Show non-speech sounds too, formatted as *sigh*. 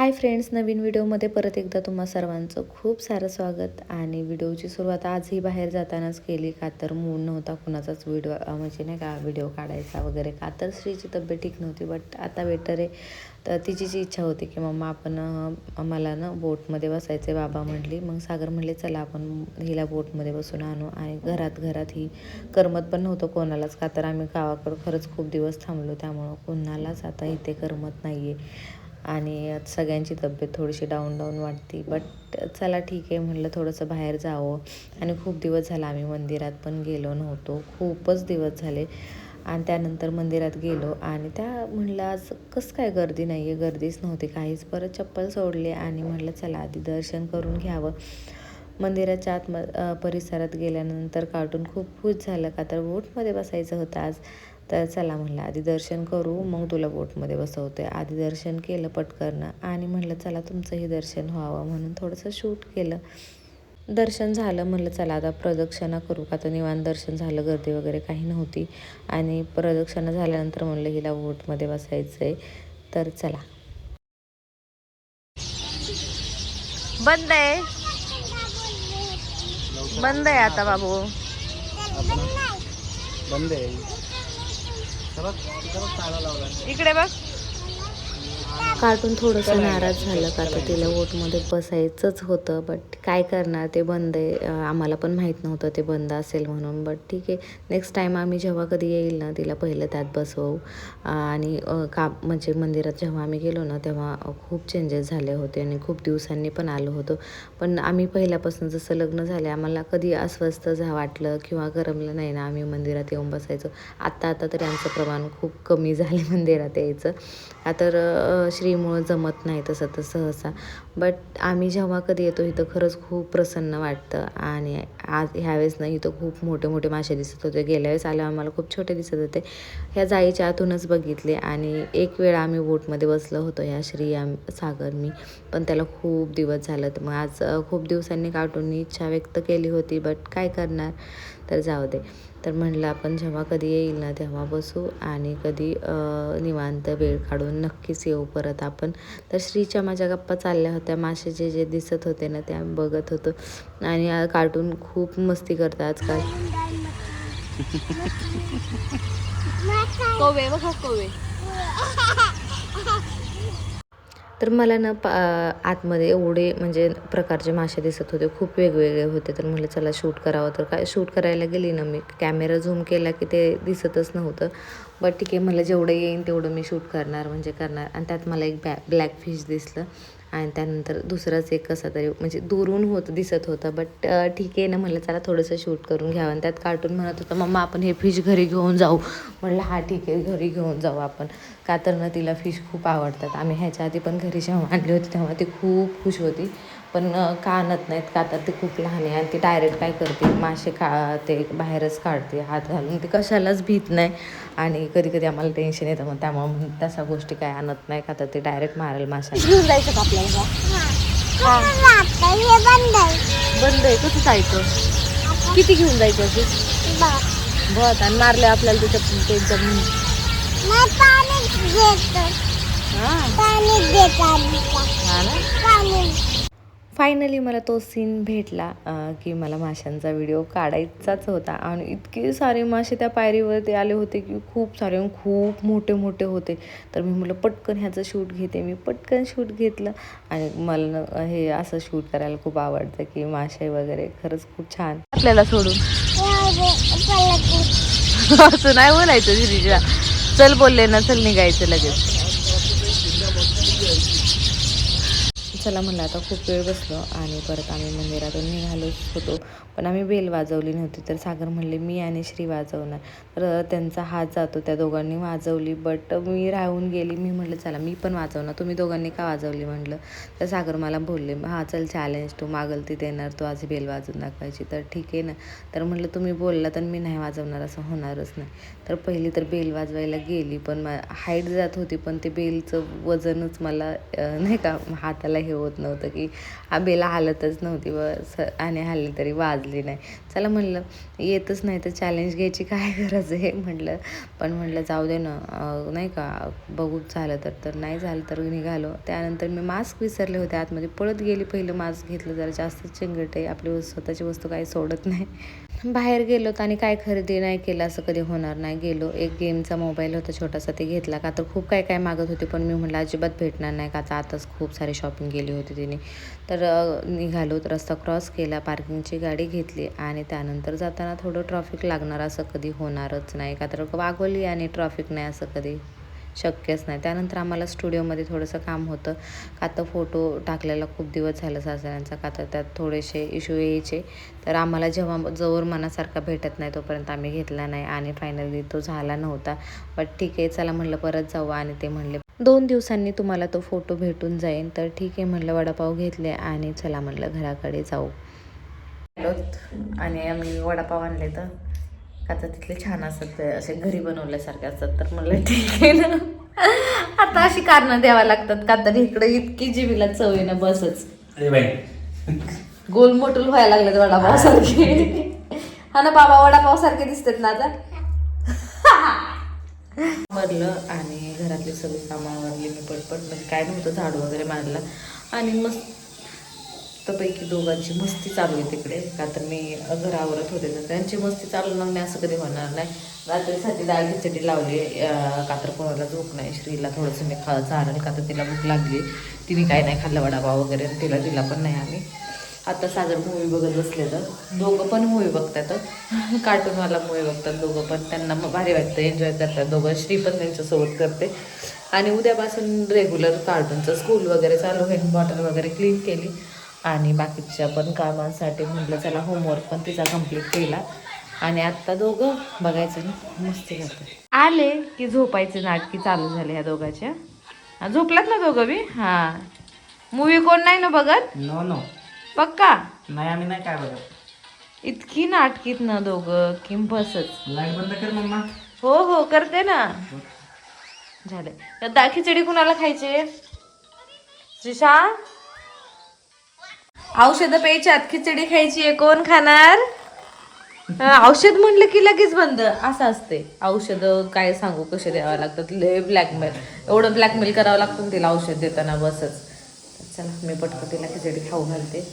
Hi friends नवीन व्हिडिओमध्ये परत एकदा तुम्हा सर्वांचं खूप सारं स्वागत. आणि व्हिडिओची सुरुवात आजही बाहेर जातानाच केली का तर मूड नव्हता कुणाचाच व्हिडिओ म्हणजे नाही का व्हिडिओ काढायचा वगैरे का तर श्रीची तब्येत ठीक नव्हती बट आता बेटर आहे. तर तिची जी इच्छा होती की मम्मा आपण मला ना बोटमध्ये बसायचे बाबा म्हटली. मग सागर म्हणले चला आपण हिला बोटमध्ये बसून आणू. आणि घरात घरात ही करमत पण नव्हतं कोणालाच. का तर आम्ही गावाकडं खरंच खूप दिवस थांबलो त्यामुळं कोणालाच आता इथे करमत नाही आहे आणि सगळ्यांची तब्येत थोडीशी डाऊन डाऊन वाटते. बट चला ठीक आहे म्हटलं थोडंसं बाहेर जावं. आणि खूप दिवस झाला आम्ही मंदिरात पण गेलो नव्हतो. खूपच दिवस झाले. आणि त्यानंतर मंदिरात गेलो आणि त्या म्हणलं आज कसं काय गर्दी नाही आहे गर्दीच नव्हती काहीच. परत चप्पल सोडली आणि म्हटलं चला आधी दर्शन करून घ्यावं. मंदिराच्या आत परिसरात गेल्यानंतर कार्टून खूप खुश झालं. का तर बोटमध्ये बसायचं होतं आज. तर चला म्हणलं आधी दर्शन करू मग तुला बोटमध्ये बसवते. आधी दर्शन केलं पटकरणं आणि म्हणलं चला तुमचंही दर्शन व्हावं म्हणून थोडंसं शूट केलं. दर्शन झालं म्हणलं चला आता प्रदक्षिणा करू का? तर निवांत दर्शन झालं गर्दी वगैरे काही नव्हती. आणि प्रदक्षिणा झाल्यानंतर म्हणलं हिला बोटमध्ये बसायचं आहे तर चला. बंद आहे. बंद आहे आता बाबू. बंद आहे परत परत ताला लावला इकडे बघ. कार्टून थोडंसं नाराज झालं का तर तिला वोटमध्ये बसायचंच होतं बट काय करणार? ते बंद आहे. आम्हाला पण माहीत नव्हतं ते बंद असेल म्हणून. बट ठीक आहे. नेक्स्ट टाईम आम्ही जेव्हा कधी येईल ना तिला पहिलं त्यात बसवू. आणि का म्हणजे मंदिरात जेव्हा आम्ही गेलो ना तेव्हा खूप चेंजेस झाले होते आणि खूप दिवसांनी पण आलो होतो. पण आम्ही पहिल्यापासून जसं लग्न झालं आम्हाला कधी अस्वस्थ झा वाटलं किंवा गरमलं नाही ना आम्ही मंदिरात येऊन बसायचो. आत्ता आता तरी आमचं प्रमाण खूप कमी झाले मंदिरात यायचं. का तर श्रीमुळं जमत नाही तसं तर सहसा. बट आम्ही जेव्हा कधी येतो इथं खरंच खूप प्रसन्न वाटतं. आणि आज ह्यावेळेस ना इथं खूप मोठे मोठे मासे दिसत होते. गेल्या वेळेस आल्या आम्हाला खूप छोटे दिसत होते. ह्या जाईच्या आतूनच बघितले आणि एक वेळा आम्ही बोटमध्ये बसलो होतो. ह्या श्री सागर मी. पण त्याला खूप दिवस झालं. तर मग आज खूप दिवसांनी कार्टूननी इच्छा व्यक्त केली होती बट काय करणार? तर जाऊ दे. तर म्हणलं आपण जेव्हा कधी येईल ना तेव्हा बसू आणि कधी निवांत वेळ काढून नक्कीच येऊ परत आपण. तर श्रीच्या माझ्या गप्पा चालल्या होत्या. मासे जे जे दिसत होते ना ते आम्ही बघत होतो. आणि कार्टून खूप मस्ती करतात आजकाल. *laughs* कोवे बघा कोवे. *laughs* तर मला ना पा आतमध्ये एवढे म्हणजे प्रकारचे मासे दिसत होते. खूप वेगवेगळे होते. तर म्हटलं चला शूट करावं. तर काय शूट करायला गेली ना मी. कॅमेरा झूम केला की ते दिसतच नव्हतं. बट ठीक आहे मला जेवढं येईन तेवढं मी शूट करणार म्हणजे करणार. आणि त्यात मला एक बॅ ब्लॅक फिश दिसलं. आणि त्यानंतर दुसरंच एक कसा तरी म्हणजे दुरून होत दिसत होतं. बट ठीक आहे ना म्हटलं चला थोडंसं शूट करून घ्यावं. आणि त्यात कार्टून म्हणत होतं मम्मा आपण हे फिश घरी घेऊन जाऊ. म्हटलं हा ठीक आहे घरी घेऊन जाऊ आपण. का तर ना तिला फिश खूप आवडतात. आम्ही ह्याच्या आधी पण घरी जेव्हा आणली होती तेव्हा ती खूप खुश होती. पण का आणत नाहीत का? तर ती खूप लहान आहे आणि ती डायरेक्ट काय करते मासे खा ते बाहेरच काढते हात घालून. ती कशालाच भीत नाही. आणि कधी कधी आम्हाला टेन्शन येतं मग त्यामुळे तशा गोष्टी काय आणत नाही का? तर ते डायरेक्ट मारेल माशा घेऊन जायचं का आपल्याला? बंद आहे. कसं जायचं? किती घेऊन जायचं अशी बस. आणि मारले आपल्याला त्याच्या ते एकदम हा. हा ना? फायनली मला तो सीन भेटला की मला माशांचा व्हिडिओ काढायचाच होता. आणि इतके सारे मासे त्या पायरीवरती आले होते की खूप सारे खूप मोठे मोठे होते. तर मी म्हटलं पटकन ह्याचं शूट घेते. मी पटकन शूट घेतलं. आणि मला हे असं शूट करायला खूप आवडतं की मासे वगैरे खरंच खूप छान. आपल्याला सोडून. असं नाही बोलायचं चल बोलले ना चल निघायचं लगेच. चला म्हणलं आता खूप वेळ बसलो आणि परत आम्ही मंदिरातून निघालोच होतो. पण आम्ही बेल वाजवली नव्हती तर सागर म्हणले मी आणि श्री वाजवणार. तर त्यांचा हात जातो त्या दोघांनी वाजवली बट मी राहून गेली. मी म्हटलं चला मी पण वाजवणार. तुम्ही दोघांनी का वाजवली? म्हटलं तर सागर मला बोलले हां चल चॅलेंज तू मागल ती देणार. तू आज बेल वाजवून दाखवायची. तर ठीक आहे ना. तर म्हटलं तुम्ही बोलला तर मी नाही वाजवणार. असं होणारच नाही. तर पहिली तर बेल वाजवायला गेली पण हाईट जात होती पण ते बेलचं वजनच मला नाही का हाताला हे हे होत नव्हतं की आबेला हालतच नव्हती बस स आणि हल्ली तरी वाजली नाही. चला म्हणलं येतच नाही तर चॅलेंज घ्यायची काय गरज आहे? म्हटलं पण म्हटलं जाऊ दे ना नाही का बघू झालं तर तर नाही झालं तर निघालो. त्यानंतर मी मास्क विसरले होते. आतमध्ये पळत गेली. पहिलं मास्क घेतलं जरा जास्त चिंगट आहे. आपली स्वतःची वस्तू काही सोडत नाही. बाहेर गेलो आणि काय खरेदी नाही केलं असं कधी होणार नाही. गेलो एक गेमचा मोबाईल होता छोटासा ते घेतला का? तर खूप काय काय मागत होते पण मी म्हटलं अजिबात भेटणार नाही का? तर आताच खूप सारी शॉपिंग केली होती तिने. तर निघालो रस्ता क्रॉस केला पार्किंगची गाडी घेतली आणि त्यानंतर जाताना थोडं ट्रॉफिक लागणार असं कधी होणारच नाही का? तर वागवली आणि ट्रॉफिक नाही असं कधी? शक्यच नाही. त्यानंतर आम्हाला स्टुडिओमध्ये थोडंसं काम होतं. का तर फोटो टाकलेला खूप दिवस झालं सासऱ्यांचा का तर त्यात थोडेसे इश्यू यायचे. तर आम्हाला जेव्हा जवळ मनासारखा भेटत नाही तोपर्यंत आम्ही घेतला नाही आणि फायनली तो झाला नव्हता. बट ठीक आहे चला म्हणलं परत जाऊ आणि ते म्हणले दोन दिवसांनी तुम्हाला तो फोटो भेटून जाईल तर ठीक आहे म्हणलं वडापाव घेतले आणि चला म्हणलं घराकडे जाऊ. आणि आम्ही वडापाव आणले तर? तर तिथले छान असतात असे घरी बनवल्यासारखे असतात तर म्हणलं ठीक आहे ना आता अशी कारणं द्यावा लागतात का तर इकडे इतकी जीवीला चव आहे ना बसच. गोल मोठूल व्हायला लागले वडापाव सारखे हा ना बाबा वडापाव सारखे दिसतात ना आता. भरलं आणि घरातली सगळी कामं आवरली मी पटपट म्हणजे काय नव्हतं झाडू वगैरे मारला. आणि मस्त मस्तपैकी दोघांची मस्ती चालू आहे तिकडे. का तर मी घर आवरत होते तर त्यांची मस्ती चालू लागणे असं कधी होणार नाही. रात्रीसाठी डाळ खिचडी लावली का तर कोणाला झोप नाही. श्रीला थोडंसं मी खा चालेल का तर तिला भूक लागली. तिने काय नाही खाल्लं वडापाव वगैरे तिला दिला पण नाही आम्ही. आता सागर मूवी बघत बसले तर दोघं पण मूवी बघतात कार्टूनवाला मूवी बघतात दोघं पण. त्यांना मग भारी वाटतं एन्जॉय करतात दोघं. श्री पण त्यांच्यासोबत करते. आणि उद्यापासून रेग्युलर कार्टूनचं स्कूल वगैरे चालू होईल बॉटल वगैरे क्लीन केली. आणि बाकीच्या पण कामांसाठी म्हटलं चला होमवर्क पण तिचा कंप्लीट केला. आणि आत्ता दोघं बघायचं मस्ती करते आले की झोपायचे नाटकी चालू झाले ह्या दोघांच्या झोपलात ना दोघं बी? हां. मूवी कोण नाही ना बघत? No no. पक्का नाही आम्ही नाही काय बघत. इतकी नाटकीत ना दोघं की बसच. लाइट बंद कर मम्मा. हो हो करते ना. झाले. दाळ खिचडी कुणाला खायचे? श्रीशा औषध प्यायच्यात? खिचडी खायची आहे. कोण खाणार? औषध म्हणलं की लगेच बंद. असं असते. औषध काय सांगू कसे द्यावं लागतात? लय ब्लॅकमेल एवढं ब्लॅकमेल करावं लागतं तिला औषध देताना बसच. चला मी पटकन तिला खिचडी खाऊ घालते.